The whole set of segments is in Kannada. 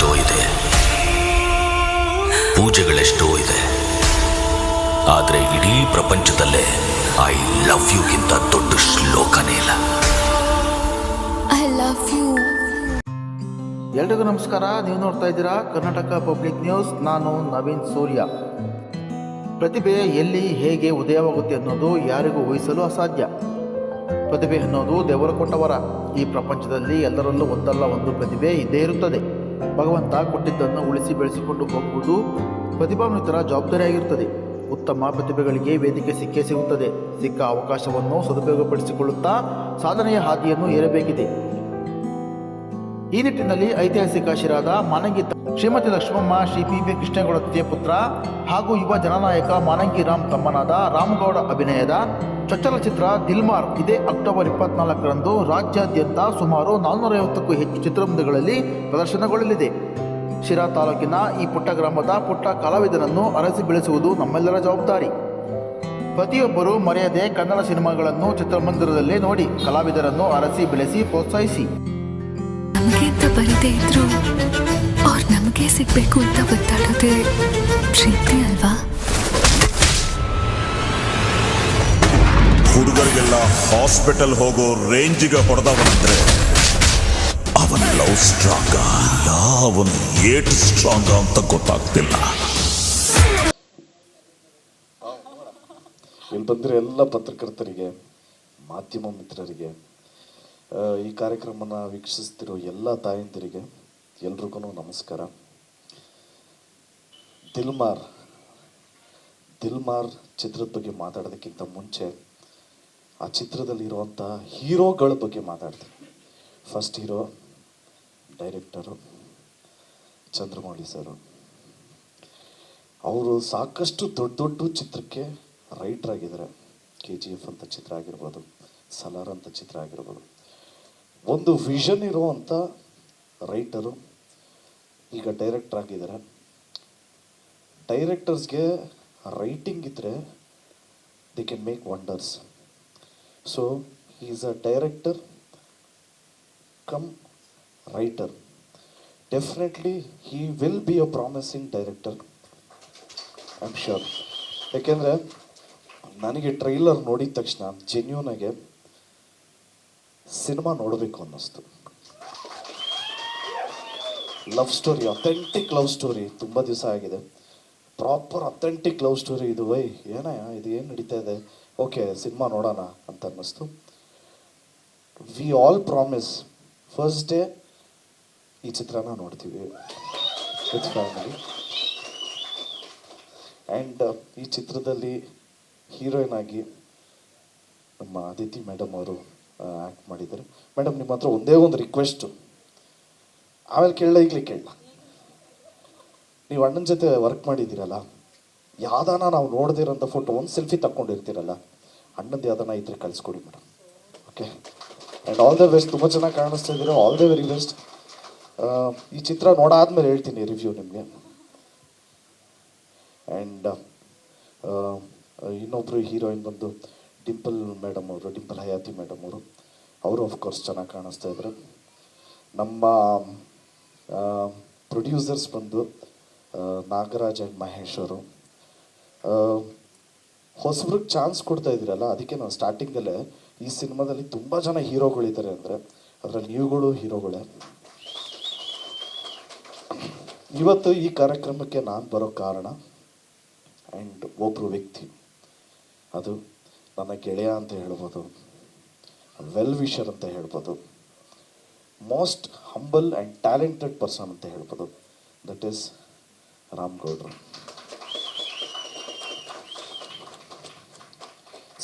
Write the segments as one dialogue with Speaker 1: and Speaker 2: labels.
Speaker 1: ಎಷ್ಟೋ ಇದೆ. ಪೂಜೆಗಳೆಷ್ಟೋ ಇದೆ. ಆದರೆ ಇಡೀ ಪ್ರಪಂಚದಲ್ಲೇ ಐ ಲವ್ ಯುಗಿಂತ ದೊಡ್ಡ ಶ್ಲೋಕನೇ ಇಲ್ಲ.
Speaker 2: ಐ ಲವ್ ಯು
Speaker 3: ಎಲ್ರಿಗೂ ನಮಸ್ಕಾರ. ನೀವು ನೋಡ್ತಾ ಇದ್ದೀರಾ ಕರ್ನಾಟಕ ಪಬ್ಲಿಕ್ ನ್ಯೂಸ್ ನಾನು ನವೀನ್ ಸೂರ್ಯ. ಪ್ರತಿಭೆ ಎಲ್ಲಿ ಹೇಗೆ ಉದಯವಾಗುತ್ತೆ ಅನ್ನೋದು ಯಾರಿಗೂ ಊಹಿಸಲು ಅಸಾಧ್ಯ. ಪ್ರತಿಭೆ ಅನ್ನೋದು ದೇವರು ಕೊಟ್ಟವರ. ಈ ಪ್ರಪಂಚದಲ್ಲಿ ಎಲ್ಲರಲ್ಲೂ ಒಂದಲ್ಲ ಒಂದು ಪ್ರತಿಭೆ ಇದ್ದೇ ಇರುತ್ತದೆ. ಭಗವಂತ ಕೊಟ್ಟಿದ್ದನ್ನು ಉಳಿಸಿ ಬೆಳೆಸಿಕೊಂಡು ಹೋಗುವುದು ಪ್ರತಿಭಾನ್ವಿತರ ಜವಾಬ್ದಾರಿಯಾಗಿರುತ್ತದೆ. ಉತ್ತಮ ಪ್ರತಿಭೆಗಳಿಗೆ ವೇದಿಕೆ ಸಿಕ್ಕೇ ಸಿಗುತ್ತದೆ. ಸಿಕ್ಕ ಅವಕಾಶವನ್ನು ಸದುಪಯೋಗಪಡಿಸಿಕೊಳ್ಳುತ್ತಾ ಸಾಧನೆಯ ಹಾದಿಯನ್ನು ಏರಬೇಕಿದೆ. ಈ ನಿಟ್ಟಿನಲ್ಲಿ ಐತಿಹಾಸಿಕ ಶಿರಾದ ಮಾನಂಗಿ ಶ್ರೀಮತಿ ಲಕ್ಷ್ಮಮ್ಮ ಶ್ರೀ ಪಿ ಪಿ ಕೃಷ್ಣೇಗೌಡ ತೃತೀಯ ಪುತ್ರ ಹಾಗೂ ಯುವ ಜನನಾಯಕ ಮಾನಂಗಿ ರಾಮ್ ತಮ್ಮನಾದ ರಾಮಗೌಡ ಅಭಿನಯದ ಚೊಚ್ಚಲ ಚಿತ್ರ ದಿಲ್ಮಾರ್ ಇದೇ ಅಕ್ಟೋಬರ್ ಇಪ್ಪತ್ನಾಲ್ಕರಂದು ರಾಜ್ಯಾದ್ಯಂತ ಸುಮಾರು ನಾನ್ನೂರೈವತ್ತಕ್ಕೂ ಹೆಚ್ಚು ಚಿತ್ರಮಂದಿರಗಳಲ್ಲಿ ಪ್ರದರ್ಶನಗೊಳ್ಳಲಿದೆ. ಶಿರಾ ತಾಲೂಕಿನ ಈ ಪುಟ್ಟ ಗ್ರಾಮದ ಪುಟ್ಟ ಕಲಾವಿದರನ್ನು ಅರಸಿ ಬೆಳೆಸುವುದು ನಮ್ಮೆಲ್ಲರ ಜವಾಬ್ದಾರಿ. ಪ್ರತಿಯೊಬ್ಬರೂ ಮರೆಯದೆ ಕನ್ನಡ ಸಿನಿಮಾಗಳನ್ನು ಚಿತ್ರಮಂದಿರದಲ್ಲೇ ನೋಡಿ ಕಲಾವಿದರನ್ನು ಅರಸಿ ಬೆಳೆಸಿ ಪ್ರೋತ್ಸಾಹಿಸಿ.
Speaker 2: ನಮಗೆ ಅಂತ ಬರದೇ ಇದ್ರು ಅವ್ರು ನಮಗೆ ಸಿಗ್ಬೇಕು ಅಂತ ಒತ್ತಾಡೋದೇ ಪ್ರೀತಿ ಅಲ್ವಾ?
Speaker 4: ಹುಡುಗರಿಗೆಲ್ಲ ಹಾಸ್ಪಿಟಲ್ ಹೋಗೋ ರೇಂಜಿಗೆ ಹೊಡೆದವನಂದ್ರೆ ಅವನ ಲವ್ ಸ್ಟ್ರಾಂಗ ಅವನು ಏಟ್ ಸ್ಟ್ರಾಂಗ್ ಅಂತ ಗೊತ್ತಾಗ್ತಿಲ್ಲ.
Speaker 5: ಇಲ್ಲಿ ಬಂದರೆ ಎಲ್ಲ ಪತ್ರಕರ್ತರಿಗೆ ಮಾಧ್ಯಮ ಮಿತ್ರರಿಗೆ ಈ ಕಾರ್ಯಕ್ರಮನ ವೀಕ್ಷಿಸ್ತಿರೋ ಎಲ್ಲ ತಾಯಂದಿರಿಗೆ ಎಲ್ರಿಗೂ ನಮಸ್ಕಾರ. ದಿಲ್ಮಾರ್ ದಿಲ್ಮಾರ್ ಚಿತ್ರದ ಬಗ್ಗೆ ಮಾತಾಡೋದಕ್ಕಿಂತ ಮುಂಚೆ ಆ ಚಿತ್ರದಲ್ಲಿರುವಂಥ ಹೀರೋಗಳ ಬಗ್ಗೆ ಮಾತಾಡ್ತೀನಿ. First hero director Chandramouli sir. ಅವರು ಸಾಕಷ್ಟು ದೊಡ್ಡ ದೊಡ್ಡ ಚಿತ್ರಕ್ಕೆ ರೈಟರ್ ಆಗಿದ್ದಾರೆ. ಕೆ ಜಿ ಎಫ್ ಅಂತ ಚಿತ್ರ ಆಗಿರ್ಬೋದು ಸಲಾರ್ ಅಂತ ಚಿತ್ರ ಆಗಿರ್ಬೋದು. ಒಂದು ವಿಷನ್ ಇರುವಂಥ ರೈಟರು ಈಗ ಡೈರೆಕ್ಟರ್ ಆಗಿದ್ದಾರೆ. ಡೈರೆಕ್ಟರ್ಸ್ಗೆ ರೈಟಿಂಗ್ ಇದ್ದರೆ they can make wonders so is a director cum writer definitely he will be a promising director I am sure ಯಾಕೆಂದರೆ, ನನಗೆ ಟ್ರೈಲರ್ ನೋಡಿದ ತಕ್ಷಣ ಜೆನ್ಯೂನ್ ಆಗಿ ಸಿನಿಮಾ ನೋಡಬೇಕು ಅನ್ನಿಸ್ತು. Love story authentic love story ತುಂಬ ದಿವಸ ಆಗಿದೆ. ಪ್ರಾಪರ್ ಅಥೆಂಟಿಕ್ ಲವ್ ಸ್ಟೋರಿ ಇದು ವೈ ಏನಯ್ಯ, ಇದು ಏನು ನಡೀತಾ ಇದೆ? ಓಕೆ ಸಿನಿಮಾ ನೋಡೋಣ ಅಂತ ಅನ್ನಿಸ್ತು. We all promise first day ಈ ಚಿತ್ರನ ನೋಡ್ತೀವಿ ವಿತ್ ಫ್ಯಾಮಿಲಿ ಆ್ಯಂಡ್ ಈ ಚಿತ್ರದಲ್ಲಿ ಹೀರೋಯಿನ್ ಆಗಿ ನಮ್ಮ ಅದಿತಿ ಮೇಡಮ್ ಅವರು ಆ್ಯಕ್ಟ್ ಮಾಡಿದ್ದಾರೆ. ಮೇಡಮ್, ನಿಮ್ಮ ಹತ್ರ ಒಂದೇ ಒಂದು ರಿಕ್ವೆಸ್ಟು ಆಮೇಲೆ ಕೇಳಲ್ಲ ಈಗಲೇ ಕೇಳಲ್ಲ ನೀವು ಅಣ್ಣನ ಜೊತೆ ವರ್ಕ್ ಮಾಡಿದ್ದೀರಲ್ಲ, ಯಾವ್ದಾನ ನಾವು ನೋಡದೇ ಇರೋಂಥ ಫೋಟೋ ಒಂದು ಸೆಲ್ಫಿ ತಗೊಂಡಿರ್ತೀರಲ್ಲ ಅಣ್ಣಂದು ಯಾವ್ದಾನ ಇದ್ರೆ ಕಳಿಸ್ಕೊಡಿ madam. Okay and all the best ತುಂಬ ಚೆನ್ನಾಗಿ ಕಾಣಿಸ್ತಾ ಇದ್ದೀರಾ? ಆಲ್ ದ ವೆರಿ ಬೆಸ್ಟ್ ಈ ಚಿತ್ರ ನೋಡಾದ್ಮೇಲೆ ಹೇಳ್ತೀನಿ ರಿವ್ಯೂ ನಿಮಗೆ. ಆ್ಯಂಡ್ ಇನ್ನೊಬ್ಬರು ಹೀರೋಯಿನ್ ಬಂದು ಡಿಂಪಲ್ ಮೇಡಮ್ ಅವರು, ಡಿಂಪಲ್ ಹಯಾತಿ ಮೇಡಮ್ ಅವರು ಅವರು ಆಫ್ಕೋರ್ಸ್ ಚೆನ್ನಾಗಿ ಕಾಣಿಸ್ತಾ ಇದ್ರು. ನಮ್ಮ ಪ್ರೊಡ್ಯೂಸರ್ಸ್ ಬಂದು ನಾಗರಾಜ್ ಆ್ಯಂಡ್ ಮಹೇಶ್ ಅವರು. ಹೊಸಬ್ರಿಗೆ ಚಾನ್ಸ್ ಕೊಡ್ತಾ ಇದ್ದೀರಲ್ಲ, ಅದಕ್ಕೆ ನಾವು ಸ್ಟಾರ್ಟಿಂಗಲ್ಲೇ ಈ ಸಿನಿಮಾದಲ್ಲಿ ತುಂಬ ಜನ ಹೀರೋಗಳಿದ್ದಾರೆ ಅಂದರೆ, ಅದರಲ್ಲಿ ನೀವುಗಳು ಹೀರೋಗಳೇ. ಇವತ್ತು ಈ ಕಾರ್ಯಕ್ರಮಕ್ಕೆ ನಾನು ಬರೋ ಕಾರಣ ಆ್ಯಂಡ್ ಒಬ್ಬರು ವ್ಯಕ್ತಿ. ಅದು ನನ್ನ ಗೆಳೆಯ ಅಂತ ಹೇಳ್ಬೋದು. ವೆಲ್ ವಿಷರ್ ಅಂತ ಹೇಳ್ಬೋದು. Most humble and talented person ಅಂತ ಹೇಳ್ಬೋದು. ದಟ್ ಈಸ್ ರಾಮ್ಗೌಡ್ರು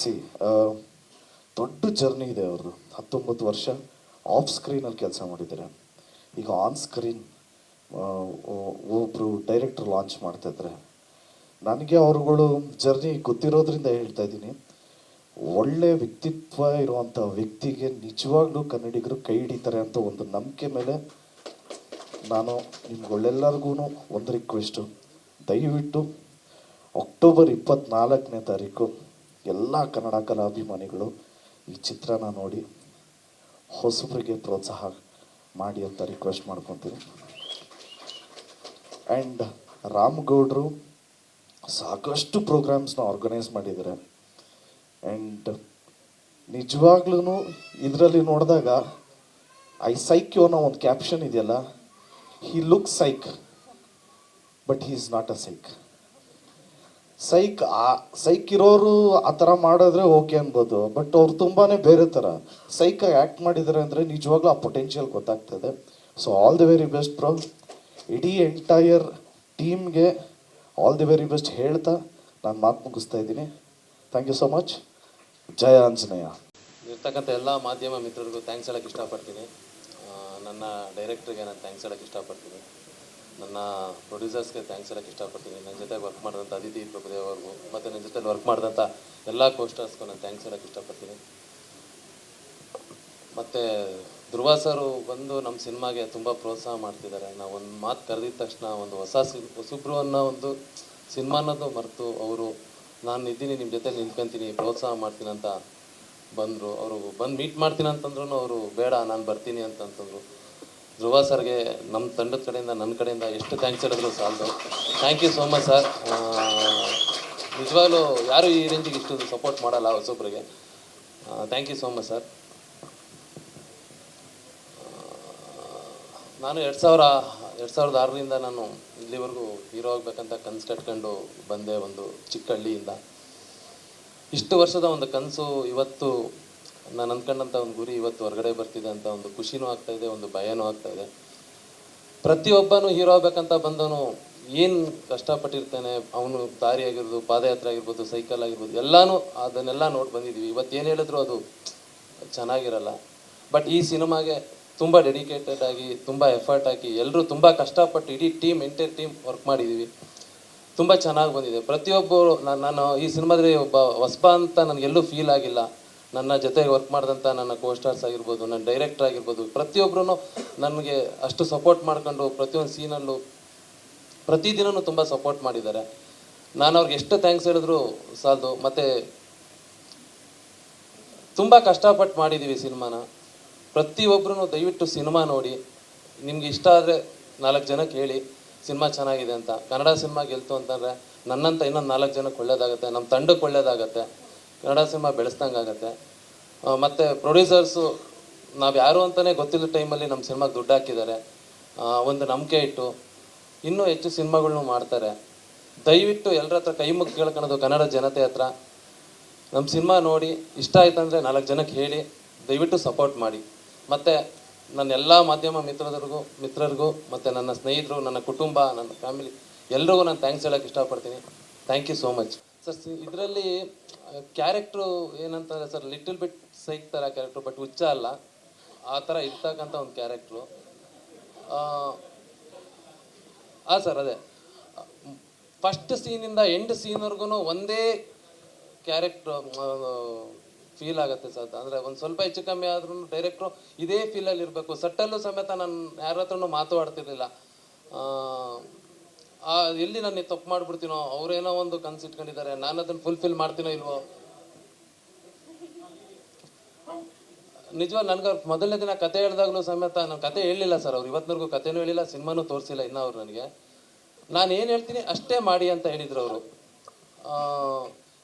Speaker 5: ಸಿ ದೊಡ್ಡ ಜರ್ನಿ ಇದೆ ಅವ್ರದ್ದು ಹತ್ತೊಂಬತ್ತು ವರ್ಷ ಆಫ್ ಸ್ಕ್ರೀನಲ್ಲಿ ಕೆಲಸ ಮಾಡಿದ್ದಾರೆ. ಈಗ ಆನ್ ಸ್ಕ್ರೀನ್ ಒಬ್ಬರು ಡೈರೆಕ್ಟ್ರ್ ಲಾಂಚ್ ಮಾಡ್ತಾಯಿದ್ರೆ ನನಗೆ ಅವರುಗಳು ಜರ್ನಿ ಗೊತ್ತಿರೋದ್ರಿಂದ ಹೇಳ್ತಾ ಇದ್ದೀನಿ. ಒಳ್ಳೆ ವ್ಯಕ್ತಿತ್ವ ಇರುವಂಥ ವ್ಯಕ್ತಿಗೆ ನಿಜವಾಗ್ಲೂ ಕನ್ನಡಿಗರು ಕೈ ಹಿಡಿತಾರೆ ಅಂತ ಒಂದು ನಂಬಿಕೆ ಮೇಲೆ ನಾನು ನಿಮ್ಗೊಳ್ಳೆಲ್ಲರಿಗೂ ಒಂದು ರಿಕ್ವೆಸ್ಟು ದಯವಿಟ್ಟು ಅಕ್ಟೋಬರ್ ಇಪ್ಪತ್ನಾಲ್ಕನೇ ತಾರೀಕು ಎಲ್ಲ ಕನ್ನಡ ಕಲಾಭಿಮಾನಿಗಳು ಈ ಚಿತ್ರನ ನೋಡಿ ಹೊಸಬರಿಗೆ ಪ್ರೋತ್ಸಾಹ ಮಾಡಿ ಅಂತ ರಿಕ್ವೆಸ್ಟ್ ಮಾಡ್ಕೊತೀನಿ. ಆ್ಯಂಡ್ ರಾಮಗೌಡರು ಸಾಕಷ್ಟು ಪ್ರೋಗ್ರಾಮ್ಸ್ನ ಆರ್ಗನೈಸ್ ಮಾಡಿದ್ದಾರೆ. ಆ್ಯಂಡ್ ನಿಜವಾಗ್ಲೂ ಇದರಲ್ಲಿ ನೋಡಿದಾಗ ಐ ಸೈಕ್ಯೋ ಅನ್ನೋ ಒಂದು ಕ್ಯಾಪ್ಷನ್ ಇದೆಯಲ್ಲ? He look psych but he is not a psych psych ಆ ಸೈಕ್ ಇರೋರು ಆ ಥರ ಮಾಡಿದ್ರೆ ಓಕೆ ಅನ್ಬೋದು ಬಟ್ ಅವ್ರು ತುಂಬಾ ಬೇರೆ ಥರ. ಸೈಕ್ ಆ್ಯಕ್ಟ್ ಮಾಡಿದ್ದಾರೆ ಅಂದರೆ ನಿಜವಾಗ್ಲೂ ಆ ಪೊಟೆನ್ಷಿಯಲ್ ಗೊತ್ತಾಗ್ತದೆ. So all the very best bro ಇಡೀ ಎಂಟೈರ್ ಟೀಮ್ಗೆ ಆಲ್ ದಿ ವೆರಿ ಬೆಸ್ಟ್ ಹೇಳ್ತಾ ನಾನು ಮಾತು ಮುಗಿಸ್ತಾ ಇದ್ದೀನಿ. Thank you so much Jaya Anjaneya.
Speaker 6: ಇರ್ತಕ್ಕಂಥ ಎಲ್ಲ ಮಾಧ್ಯಮ ಮಿತ್ರರಿಗೂ ಥ್ಯಾಂಕ್ಸ್ ಹೇಳಕ್ಕೆ ಇಷ್ಟಪಡ್ತೀನಿ. ನನ್ನ ಡೈರೆಕ್ಟ್ರಿಗೆ ನಾನು ಥ್ಯಾಂಕ್ಸ್ ಹೇಳಕ್ಕೆ ಇಷ್ಟಪಡ್ತೀನಿ. ನನ್ನ ಪ್ರೊಡ್ಯೂಸರ್ಸ್ಗೆ ಥ್ಯಾಂಕ್ಸ್ ಹೇಳಕ್ಕೆ ಇಷ್ಟಪಡ್ತೀನಿ. ನನ್ನ ಜೊತೆ ವರ್ಕ್ ಮಾಡಿದಂಥ ಅದಿತಿ ಪ್ರಭುದೇವ್ ಅವ್ರಿಗೂ, ಮತ್ತು ನನ್ನ ಜೊತೆ ವರ್ಕ್ ಮಾಡಿದಂಥ ಎಲ್ಲ ಕೋಸ್ಟರ್ಸ್ಗೂ ನಾನು ಥ್ಯಾಂಕ್ಸ್ ಹೇಳಕ್ಕೆ ಇಷ್ಟಪಡ್ತೀನಿ. ಮತ್ತು ಧ್ರುವ ಸರು ಬಂದು ನಮ್ಮ ಸಿನಿಮಾಗೆ ತುಂಬ ಪ್ರೋತ್ಸಾಹ ಮಾಡ್ತಿದ್ದಾರೆ. ನಾವು ಒಂದು ಮಾತು ಕರೆದಿದ್ದ ತಕ್ಷಣ ಒಂದು ಹೊಸ ಸಿ ಅನ್ನೋ ಒಂದು ಸಿನಿಮಾ ಅನ್ನೋದು ಮರೆತು, ಅವರು ನಾನು ಇದ್ದೀನಿ ನಿಮ್ಮ ಜೊತೆ ನಿಂತ್ಕೊಂತೀನಿ, ಪ್ರೋತ್ಸಾಹ ಮಾಡ್ತೀನಿ ಅಂತ ಬಂದರು. ಅವರು ಬಂದು ಮೀಟ್ ಮಾಡ್ತೀನಿ ಅಂತಂದ್ರೂ ಅವರು, ಬೇಡ, ನಾನು ಬರ್ತೀನಿ ಅಂತಂತಂದರು. ಧ್ರುವ ಸರ್ಗೆ ನಮ್ಮ ತಂಡದ ಕಡೆಯಿಂದ ನನ್ನ ಕಡೆಯಿಂದ ಎಷ್ಟು ಥ್ಯಾಂಕ್ಸ್ ಹೇಳಿದ್ರು ಸಾಲದು. Thank you so much sir ನಿಜವಾಗ್ಲೂ ಯಾರು ಈ ರೇಂಜಿಗೆ ಇಷ್ಟು ಸಪೋರ್ಟ್ ಮಾಡಲ್ಲ ಹೊಸೊಬ್ಬರಿಗೆ thank you so much sir ನಾನು ಎರಡು ಸಾವಿರ ಎರಡು ಸಾವಿರದ ಆರರಿಂದ ನಾನು ಇಲ್ಲಿವರೆಗೂ ಹೀರೋ ಆಗಬೇಕಂತ ಕನಸು ಕಟ್ಕೊಂಡು ಬಂದೆ ಒಂದು ಚಿಕ್ಕ ಹಳ್ಳಿಯಿಂದ. ಇಷ್ಟು ವರ್ಷದ ಒಂದು ಕನಸು, ಇವತ್ತು ನಾನು ಅಂದ್ಕೊಂಡಂಥ ಒಂದು ಗುರಿ ಇವತ್ತು ಹೊರಗಡೆ ಬರ್ತಿದೆ ಅಂತ ಒಂದು ಖುಷಿನೂ ಆಗ್ತಾಯಿದೆ ಒಂದು ಭಯನೂ ಆಗ್ತಾಯಿದೆ ಪ್ರತಿಯೊಬ್ಬನೂ ಹೀರೋ ಆಗ್ಬೇಕಂತ ಬಂದವನು ಏನು ಕಷ್ಟಪಟ್ಟಿರ್ತಾನೆ, ಅವನು ದಾರಿ ಆಗಿರ್ಬೋದು, ಪಾದಯಾತ್ರೆ ಆಗಿರ್ಬೋದು, ಸೈಕಲ್ ಆಗಿರ್ಬೋದು, ಎಲ್ಲನೂ ಅದನ್ನೆಲ್ಲ ನೋಡಿ ಬಂದಿದ್ದೀವಿ ಇವತ್ತು ಏನು ಹೇಳಿದ್ರು ಅದು ಚೆನ್ನಾಗಿರಲ್ಲ. ಬಟ್ ಈ ಸಿನಿಮಾಗೆ ತುಂಬ ಡೆಡಿಕೇಟೆಡ್ ಆಗಿ, ತುಂಬ ಎಫರ್ಟ್ ಹಾಕಿ ಎಲ್ಲರೂ ತುಂಬ ಕಷ್ಟಪಟ್ಟು ಇಡೀ ಟೀಮ್ ಎಂಟೈರ್ ಟೀಮ್ ವರ್ಕ್ ಮಾಡಿದ್ದೀವಿ ತುಂಬ ಚೆನ್ನಾಗಿ ಬಂದಿದೆ. ಪ್ರತಿಯೊಬ್ಬರು ನಾನು ನಾನು ಈ ಸಿನಿಮಾದಲ್ಲಿ ಒಬ್ಬ ಹೊಸಬ ಅಂತ ನನಗೆಲ್ಲೂ ಫೀಲ್ ಆಗಿಲ್ಲ. ನನ್ನ ಜೊತೆಗೆ ವರ್ಕ್ ಮಾಡಿದಂಥ ನನ್ನ ಕೋಸ್ಟಾರ್ಸ್ ಆಗಿರ್ಬೋದು, ನನ್ನ ಡೈರೆಕ್ಟರ್ ಆಗಿರ್ಬೋದು ಪ್ರತಿಯೊಬ್ಬರೂ ನನಗೆ ಅಷ್ಟು ಸಪೋರ್ಟ್ ಮಾಡ್ಕೊಂಡು ಪ್ರತಿಯೊಂದು ಸೀನಲ್ಲೂ ಪ್ರತಿದಿನವೂ ತುಂಬ ಸಪೋರ್ಟ್ ಮಾಡಿದ್ದಾರೆ. ನಾನು ಅವ್ರಿಗೆ ಎಷ್ಟು ಥ್ಯಾಂಕ್ಸ್ ಹೇಳಿದ್ರು ಸಾಲದು, ಮತ್ತು ತುಂಬ ಕಷ್ಟಪಟ್ಟು ಮಾಡಿದ್ದೀವಿ ಸಿನಿಮಾನ. ಪ್ರತಿಯೊಬ್ಬರೂ ದಯವಿಟ್ಟು ಸಿನಿಮಾ ನೋಡಿ. ನಿಮ್ಗೆ ಇಷ್ಟ ಆದರೆ ನಾಲ್ಕು ಜನಕ್ಕೆ ಹೇಳಿ ಸಿನಿಮಾ ಚೆನ್ನಾಗಿದೆ ಅಂತ. ಕನ್ನಡ ಸಿನಿಮಾ ಗೆಲ್ತು ಅಂತಂದರೆ ನನ್ನಂತ ಇನ್ನೊಂದು ನಾಲ್ಕು ಜನಕ್ಕೆ ಒಳ್ಳೇದಾಗುತ್ತೆ ನಮ್ಮ ತಂಡಕ್ಕೆ ಒಳ್ಳೇದಾಗತ್ತೆ. ಕನ್ನಡ ಸಿನಿಮಾ ಬೆಳೆಸ್ದಂಗಾಗತ್ತೆ ಆಗುತ್ತೆ. ಮತ್ತೆ ಪ್ರೊಡ್ಯೂಸರ್ಸು ನಾವು ಯಾರು ಅಂತಲೇ ಗೊತ್ತಿಲ್ಲ ಟೈಮಲ್ಲಿ ನಮ್ಮ ಸಿನಿಮಾಗೆ ದುಡ್ಡು ಹಾಕಿದ್ದಾರೆ. ಒಂದು ನಂಬಿಕೆ ಇಟ್ಟು ಇನ್ನೂ ಹೆಚ್ಚು ಸಿನಿಮಾಗಳನ್ನು ಮಾಡ್ತಾರೆ. ದಯವಿಟ್ಟು ಎಲ್ಲರ ಹತ್ರ ಕೈ ಮುಗಿ ಕೇಳ್ಕೊಳೋದು ಕನ್ನಡ ಜನತೆ ಹತ್ರ. ನಮ್ಮ ಸಿನಿಮಾ ನೋಡಿ ಇಷ್ಟ ಆಯ್ತಂದರೆ ನಾಲ್ಕು ಜನಕ್ಕೆ ಹೇಳಿ, ದಯವಿಟ್ಟು ಸಪೋರ್ಟ್ ಮಾಡಿ. ಮತ್ತು ನನ್ನ ಎಲ್ಲ ಮಾಧ್ಯಮ ಮಿತ್ರರಿಗೂ ಮಿತ್ರರಿಗೂ, ಮತ್ತು ನನ್ನ ಸ್ನೇಹಿತರು, ನನ್ನ ಕುಟುಂಬ, ನನ್ನ ಫ್ಯಾಮಿಲಿ ಎಲ್ರಿಗೂ ನಾನು ಥ್ಯಾಂಕ್ಸ್ ಹೇಳೋಕ್ಕೆ ಇಷ್ಟಪಡ್ತೀನಿ. Thank you so much sir ಇದರಲ್ಲಿ ಕ್ಯಾರೆಕ್ಟ್ರು ಏನಂತಾರೆ ಸರ್ ಲಿಟಲ್ ಬಿಟ್ ಸೈಕ್ ಥರ ಕ್ಯಾರೆಕ್ಟ್ರು ಬಟ್ ಹುಚ್ಚ ಅಲ್ಲ. ಆ ಥರ ಇರ್ತಕ್ಕಂಥ ಒಂದು ಕ್ಯಾರೆಕ್ಟ್ರು ಹಾಂ ಸರ್ ಅದೇ. ಫಸ್ಟ್ ಸೀನಿಂದ ಎಂಡ್ ಸೀನ್ವರೆಗೂ ಒಂದೇ ಕ್ಯಾರೆಕ್ಟ್ರ್ ಫೀಲ್ ಆಗುತ್ತೆ ಸರ್. ಅಂದರೆ ಒಂದು ಸ್ವಲ್ಪ ಹೆಚ್ಚು ಕಮ್ಮಿ ಆದ್ರೂ ಡೈರೆಕ್ಟ್ರು ಇದೇ ಫೀಲಲ್ಲಿ ಇರಬೇಕು. ಸಟ್ಟಲ್ಲೂ ಸಮೇತ ನಾನು ಯಾರ ಹತ್ರನೂ ಮಾತಾಡ್ತಿರ್ಲಿಲ್ಲ. ಎಲ್ಲಿ ನಾನು ತಪ್ಪು ಮಾಡ್ಬಿಡ್ತೀನೋ ಅವ್ರೇನೋ ಒಂದು ಕನ್ಸು ಇಟ್ಕೊಂಡಿದ್ದಾರೆ ನಾನು ಅದನ್ನು ಫುಲ್ಫಿಲ್ ಮಾಡ್ತೀನೋ ಇಲ್ವೋ? ನಿಜವಾಗಿ ನನಗೆ ಮೊದಲನೇ ದಿನ ಕತೆ ಹೇಳಿದಾಗಲೂ ಸಮೇತ ನಾನು ಕತೆ ಹೇಳಿಲ್ಲ ಸರ್. ಅವ್ರು ಇವತ್ತಿನವರೆಗೂ ಕತೆನೂ ಹೇಳಿಲ್ಲ, ಸಿನಿಮಾನೂ ತೋರಿಸಿಲ್ಲ ಇನ್ನೂ ಅವ್ರು ನನಗೆ. ನಾನು ಏನು ಹೇಳ್ತೀನಿ ಅಷ್ಟೇ ಮಾಡಿ ಅಂತ ಹೇಳಿದ್ರು ಅವರು.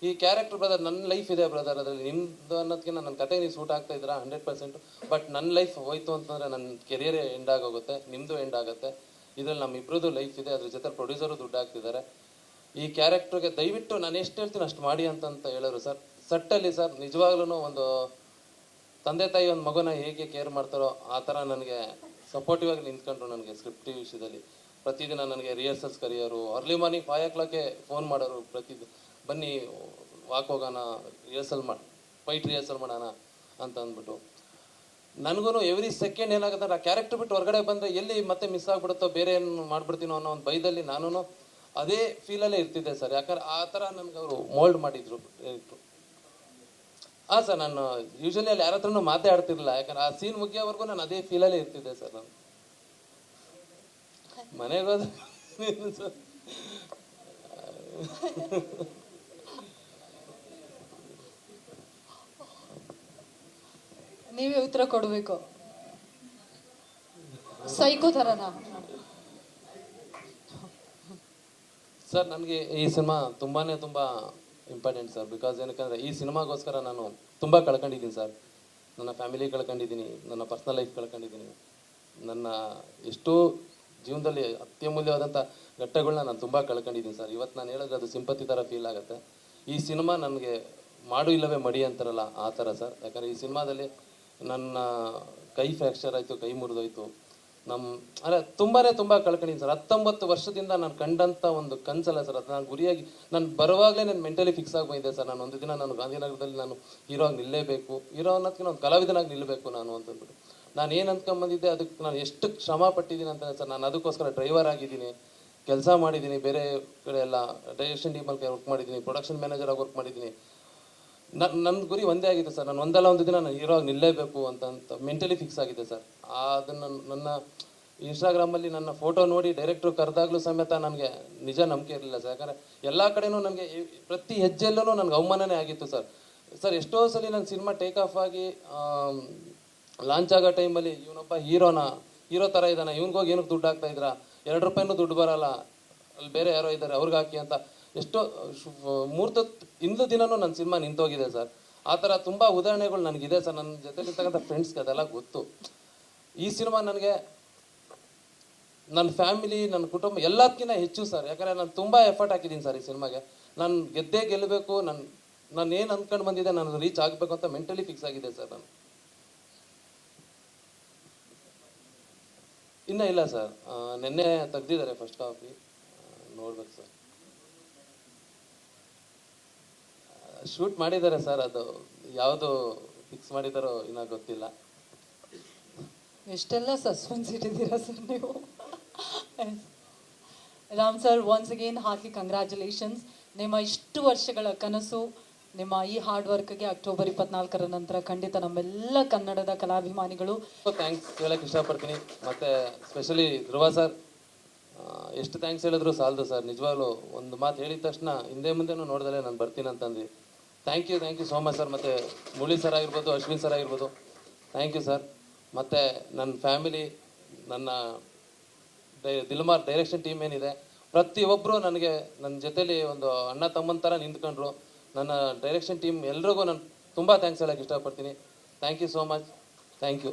Speaker 6: ಈ ಕ್ಯಾರೆಕ್ಟರ್ ಬ್ರದರ್ ನನ್ನ ಲೈಫ್ ಇದೆ ಬ್ರದರ್ ಅದರಲ್ಲಿ. ನಿಮ್ದು ಅನ್ನೋದಕ್ಕಿಂತ ನನ್ನ ಕತೆ ನೀವು ಸೂಟ್ ಆಗ್ತಾ ಇದ್ದೀರಾ? ಹಂಡ್ರೆಡ್ ಪರ್ಸೆಂಟ್ ಬಟ್ ನನ್ನ ಲೈಫ್ ಹೋಯ್ತು ಅಂತಂದರೆ ನನ್ನ ಕೆರಿಯರೇ ಎಂಡ್ ಆಗೋಗುತ್ತೆ ನಿಮ್ಮದು ಎಂಡ್ ಆಗುತ್ತೆ. ಇದರಲ್ಲಿ ನಮ್ಮ ಇಬ್ಬರದ್ದು ಲೈಫ್ ಇದೆ, ಅದ್ರ ಜೊತೆ ಪ್ರೊಡ್ಯೂಸರು ದುಡ್ಡು ಹಾಕ್ತಿದ್ದಾರೆ. ಈ ಕ್ಯಾರೆಕ್ಟರ್ಗೆ ದಯವಿಟ್ಟು ನಾನು ಎಷ್ಟು ಹೇಳ್ತೀನಿ ಅಷ್ಟು ಮಾಡಿ ಅಂತಂತ ಹೇಳೋರು ಸರ್ ಸಟ್ಟಲ್ಲಿ ಸರ್ ನಿಜವಾಗ್ಲೂ ಒಂದು ತಂದೆ ತಾಯಿ ಒಂದು ಮಗುನ ಹೇಗೆ ಕೇರ್ ಮಾಡ್ತಾರೋ ಆ ಥರ ನನಗೆ ಸಪೋರ್ಟಿವ್ ಆಗಿ ನಿಂತ್ಕೊಂಡ್ರು ನನಗೆ ಸ್ಕ್ರಿಪ್ಟ್ ವಿಷಯದಲ್ಲಿ. ಪ್ರತಿದಿನ ನನಗೆ ರಿಹರ್ಸಲ್ಸ್ ಕರೆಯೋರು ಅರ್ಲಿ ಮಾರ್ನಿಂಗ್ ಫೈವ್ ಓ ಕ್ಲಾಕ್ಗೆ ಫೋನ್ ಮಾಡೋರು ಪ್ರತಿ ಬನ್ನಿ, ವಾಕ್ ಹೋಗೋಣ ರಿಹರ್ಸಲ್ ಮಾಡಿ ಫೈಟ್ ರಿಹರ್ಸಲ್ ಮಾಡೋಣ ಅಂತ ಅಂದ್ಬಿಟ್ಟು. ನನಗೂ ಎವ್ರಿ ಸೆಕೆಂಡ್ ಏನಾಗುತ್ತೆ ಆ ಕ್ಯಾರೆಕ್ಟರ್ ಬಿಟ್ಟು ಹೊರಗಡೆ ಬಂದರೆ ಎಲ್ಲಿ ಮತ್ತೆ ಮಿಸ್ ಆಗ್ಬಿಡುತ್ತೋ, ಬೇರೆ ಏನು ಮಾಡಿಬಿಡ್ತೀನೋ ಅನ್ನೋ ಒಂದು ಭಯದಲ್ಲಿ ನಾನು ಅದೇ ಫೀಲಲ್ಲೇ ಇರ್ತಿದ್ದೆ ಸರ್. ಯಾಕಂದ್ರೆ ಆ ಥರ ನನಗೆ ಅವರು ಮೋಲ್ಡ್ ಮಾಡಿದ್ರು ಡೈರೆಕ್ಟ್ರು ಹಾಂ ಸರ್, ನಾನು ಯೂಶಲಿ ಅಲ್ಲಿ ಯಾರ ಹತ್ರನೂ ಮಾತಾಡ್ತಿರ್ಲಿಲ್ಲ. ಯಾಕಂದ್ರೆ ಆ ಸೀನ್ ಮುಗಿಯೋವರೆಗೂ ನಾನು ಅದೇ ಫೀಲಲ್ಲೇ ಇರ್ತಿದ್ದೆ ಸರ್ ನಾನು. ಮನೆಗೆ ಹೋದ
Speaker 7: ನೀವೇ ಉತ್ತರ ಕೊಡಬೇಕು. ಸೈಕೋ ಥರನಾ
Speaker 6: ಸರ್, ನನಗೆ ಈ ಸಿನಿಮಾ ತುಂಬಾ ತುಂಬ ಇಂಪಾರ್ಟೆಂಟ್ ಸರ್. ಬಿಕಾಸ್ ಏನಕ್ಕಂದರೆ ಈ ಸಿನಿಮಾಗೋಸ್ಕರ ನಾನು ತುಂಬ ಕಳ್ಕೊಂಡಿದ್ದೀನಿ ಸರ್. ನನ್ನ ಫ್ಯಾಮಿಲಿ ಕಳ್ಕೊಂಡಿದ್ದೀನಿ, ನನ್ನ ಪರ್ಸ್ನಲ್ ಲೈಫ್ ಕಳ್ಕೊಂಡಿದ್ದೀನಿ. ನನ್ನ ಎಷ್ಟೋ ಜೀವನದಲ್ಲಿ ಅತ್ಯಮೂಲ್ಯವಾದಂಥ ಘಟ್ಟಗಳನ್ನ ನಾನು ತುಂಬ ಕಳ್ಕೊಂಡಿದ್ದೀನಿ ಸರ್. ಇವತ್ತು ನಾನು ಹೇಳಿದ್ರೆ ಅದು ಸಿಂಪತಿ ಥರ ಫೀಲ್ ಆಗುತ್ತೆ. ಈ ಸಿನಿಮಾ ನನಗೆ ಮಾಡು ಇಲ್ಲವೇ ಮಡಿ ಅಂತಾರಲ್ಲ ಆ ಥರ ಸರ್. ಯಾಕಂದರೆ ಈ ಸಿನಿಮಾದಲ್ಲಿ ನನ್ನ ಕೈ ಫ್ರ್ಯಾಕ್ಚರ್ ಆಯಿತು, ಕೈ ಮುರಿದೋಯ್ತು. ನಮ್ಮ ಅಂದರೆ ತುಂಬಾ ತುಂಬ ಕಳ್ಕೊಂಡಿನಿ ಸರ್. ಹತ್ತೊಂಬತ್ತು ವರ್ಷದಿಂದ ನಾನು ಕಂಡಂಥ ಒಂದು ಕನಸಲ್ಲ ಸರ್. ಅದು ನಾನು ಗುರಿಯಾಗಿ, ನಾನು ಬರುವಾಗಲೇ ನಾನು ಮೆಂಟಲಿ ಫಿಕ್ಸ್ ಆಗಿ ಬಂದಿದ್ದೆ ಸರ್. ನಾನು ಒಂದು ದಿನ ನಾನು ಗಾಂಧಿನಗರದಲ್ಲಿ ನಾನು ಹೀರೋ ಆಗಿ ನಿಲ್ಲಲೇಬೇಕು ಹೀರೋ ಅನ್ನೋದಕ್ಕೆ ಒಂದು ಕಲಾವಿದನಾಗಿ ನಿಲ್ಲಬೇಕು ನಾನು ಅಂತಂದ್ಬಿಟ್ಟು ನಾನು ಏನು ಅಂದ್ಕೊಂಬಂದಿದ್ದೆ ಅದಕ್ಕೆ ನಾನು ಎಷ್ಟು ಶ್ರಮ ಪಟ್ಟಿದ್ದೀನಿ ಅಂತಂದರೆ ಸರ್, ನಾನು ಅದಕ್ಕೋಸ್ಕರ ಡ್ರೈವರ್ ಆಗಿದ್ದೀನಿ. ಕೆಲಸ ಮಾಡಿದ್ದೀನಿ, ಬೇರೆ ಕಡೆ ಎಲ್ಲ ಡೈರೆಕ್ಷನ್ ಟೀಮಲ್ಲಿ ವರ್ಕ್ ಮಾಡಿದ್ದೀನಿ ಪ್ರೊಡಕ್ಷನ್ ಮ್ಯಾನೇಜರ್ ಆಗಿ ವರ್ಕ್ ಮಾಡಿದ್ದೀನಿ. ನನ್ನ ನನ್ನ ಗುರಿ ಒಂದೇ ಆಗಿದೆ ಸರ್. ನಾನು ಒಂದಲ್ಲ ಒಂದು ದಿನ ನಾನು ಹೀರೋ ನಿಲ್ಲೇಬೇಕು ಅಂತ ಅಂತ ಮೆಂಟಲಿ ಫಿಕ್ಸ್ ಆಗಿದೆ ಸರ್. ಅದನ್ನು ನನ್ನ ಇನ್ಸ್ಟಾಗ್ರಾಮಲ್ಲಿ ನನ್ನ ಫೋಟೋ ನೋಡಿ ಡೈರೆಕ್ಟ್ರು ಕರೆದಾಗಲೂ ಸಮೇತ ನನಗೆ ನಿಜ ನಂಬಿಕೆ ಇರಲಿಲ್ಲ ಸರ್. ಯಾಕಂದರೆ ಎಲ್ಲ ಕಡೆನೂ ನನಗೆ ಪ್ರತಿ ಹೆಜ್ಜೆಯಲ್ಲೂ ನನಗೆ ಅವಮಾನನೇ ಆಗಿತ್ತು ಸರ್. ಸರ್, ಎಷ್ಟೋ ಸಲ ನನ್ನ ಸಿನಿಮಾ ಟೇಕ್ ಆಫ್ ಆಗಿ ಲಾಂಚ್ ಆಗೋ ಟೈಮಲ್ಲಿ ಇವನೊಬ್ಬ ಹೀರೋನ ಹೀರೋ ಥರ ಇದ್ದಾನೆ. ಇವನಿಗೋಗಿ ಏನಕ್ಕೆ ದುಡ್ಡು ಹಾಕ್ತಾ ಇದ್ರ? ಎರಡು ರೂಪಾಯಿನೂ ದುಡ್ಡು ಬರಲ್ಲ. ಅಲ್ಲಿ ಬೇರೆ ಯಾರೋ ಇದ್ದಾರೆ, ಅವ್ರಿಗೆ ಹಾಕಿ ಅಂತ. ಎಷ್ಟೋ, ಶು- ಮುಹೂರ್ತ ಇಂದು ದಿನನೂ ನನ್ನ ಸಿನಿಮಾ ನಿಂತೋಗಿದೆ ಸರ್. ಆ ಥರ ತುಂಬ ಉದಾಹರಣೆಗಳು ನನಗಿದೆ ಸರ್. ನನ್ನ ಜೊತೆಲಿರ್ತಕ್ಕಂಥ ಫ್ರೆಂಡ್ಸ್ಗೆ ಅದೆಲ್ಲ ಗೊತ್ತು. ಈ ಸಿನಿಮಾ ನನಗೆ ನನ್ನ ಫ್ಯಾಮಿಲಿ ನನ್ನ ಕುಟುಂಬ ಎಲ್ಲದಕ್ಕಿಂತ ಹೆಚ್ಚು ಸರ್. ಯಾಕಂದರೆ ನಾನು ತುಂಬ ಎಫರ್ಟ್ ಹಾಕಿದ್ದೀನಿ ಸರ್ ಈ ಸಿನಿಮಾಗೆ. ನಾನು ಗೆದ್ದೇ ಗೆಲ್ಲಬೇಕು ನನ್ನ ನಾನು ಏನು ಅಂದ್ಕೊಂಡು ಬಂದಿದ್ದೆ ನಾನು ರೀಚ್ ಆಗಬೇಕು ಅಂತ ಮೆಂಟಲಿ ಫಿಕ್ಸ್ ಆಗಿದೆ ಸರ್ ನಾನು. ಇನ್ನೂ ಇಲ್ಲ ಸರ್. ನಿನ್ನೆ ತೆಗ್ದಿದ್ದಾರೆ ಫಸ್ಟ್ ಕಾಪಿ ನೋಡ್ಬೇಕು ಸರ್. ಶೂಟ್ ಮಾಡಿದ್ದಾರೆ ಸರ್ ಅದು ಯಾವುದು ಫಿಕ್ಸ್ ಮಾಡಿದಾರೋ ಇನ್ನೂ ಗೊತ್ತಿಲ್ಲ.
Speaker 7: ಎಷ್ಟೆಲ್ಲ ಸಸ್ಪೆನ್ಸ್ ಇಟ್ಟಿದ್ದೀರಾ ಸರ್ ನೀವು? ರಾಮ್ ಸರ್ ಒನ್ಸ್ ಅಗೇನ್ ಹಾಕಿ ಕಂಗ್ರ್ಯಾಚುಲೇಷನ್ಸ್ ನಿಮ್ಮ ಇಷ್ಟು ವರ್ಷಗಳ ಕನಸು ನಿಮ್ಮ ಈ ಹಾರ್ಡ್ ವರ್ಕ್ಗೆ ಅಕ್ಟೋಬರ್ ಇಪ್ಪತ್ನಾಲ್ಕರ ನಂತರ ಖಂಡಿತ ನಮ್ಮೆಲ್ಲ ಕನ್ನಡದ ಕಲಾಭಿಮಾನಿಗಳು.
Speaker 6: ಥ್ಯಾಂಕ್ಸ್ ಹೇಳಕ್ಕೆ ಇಷ್ಟಪಡ್ತೀನಿ. ಮತ್ತೆ ಸ್ಪೆಷಲಿ ಧ್ರುವ ಸರ್ ಎಷ್ಟು ಥ್ಯಾಂಕ್ಸ್ ಹೇಳಿದ್ರು ಸಾಲದು ಸರ್ ನಿಜವಾಗ್ಲೂ ಒಂದು ಮಾತು ಹೇಳಿದ ತಕ್ಷಣ ಹಿಂದೆ ಮುಂದೆನೂ ನೋಡ್ದಲೇ ನಾನು ಬರ್ತೀನಿ ಅಂತಂದು thank you thank you so much sir ಮತ್ತು ಮುಳಿ ಸರ್ ಆಗಿರ್ಬೋದು, ಅಶ್ವಿನ್ ಸರ್ ಆಗಿರ್ಬೋದು. ಥ್ಯಾಂಕ್ ಯು ಸರ್ ಮತ್ತು ನನ್ನ ಫ್ಯಾಮಿಲಿ ನನ್ನ ದಿಲ್ಮಾರ್ ಡೈರೆಕ್ಷನ್ ಟೀಮ್ ಏನಿದೆ ಪ್ರತಿಯೊಬ್ಬರು ನನಗೆ ನನ್ನ ಜೊತೇಲಿ ಒಂದು ಅಣ್ಣ ತಮ್ಮನ ಥರ ನಿಂತ್ಕೊಂಡ್ರು. ನನ್ನ ಡೈರೆಕ್ಷನ್ ಟೀಮ್ ಎಲ್ರಿಗೂ ನಾನು ತುಂಬ ಥ್ಯಾಂಕ್ಸ್ ಹೇಳಕ್ಕೆ ಇಷ್ಟಪಡ್ತೀನಿ. Thank you so much thank you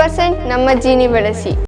Speaker 8: percent ನಮ್ಮ ಜೀನಿ ಬಳಸಿ.